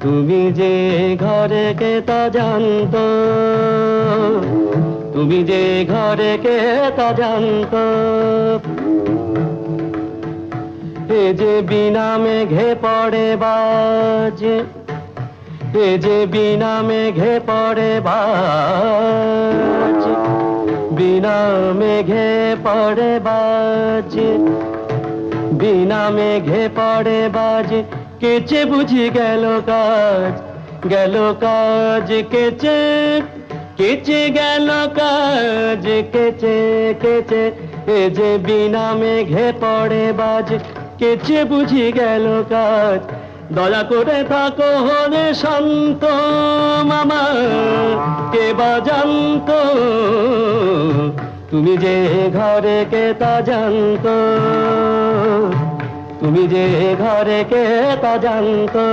তুমি যে ঘরে কে তা জানতো? তুমি যে ঘরে কে তা জানতো? এ যে বিনা মেঘে পড়ে বাজে এ যে বিনা মেঘে পড়ে বাজে, বিনা মেঘে পড়ে বাজে, বিনা মেঘে পড়ে বাজে কেচে বুঝি গেল কাজ গেল কাজ কেচে কেচে গেল কাজ কেচে কেচে। এ যে বিনা মেঘে পড়ে বাজে, কেচে বুঝি গেল কাজ। দয়া করে থাকো হরে শান্ত মামা, কে বাজান্ত তুমি যে ঘরে কে তা জানতো? তুমি যে ঘরে কে তা জানতো?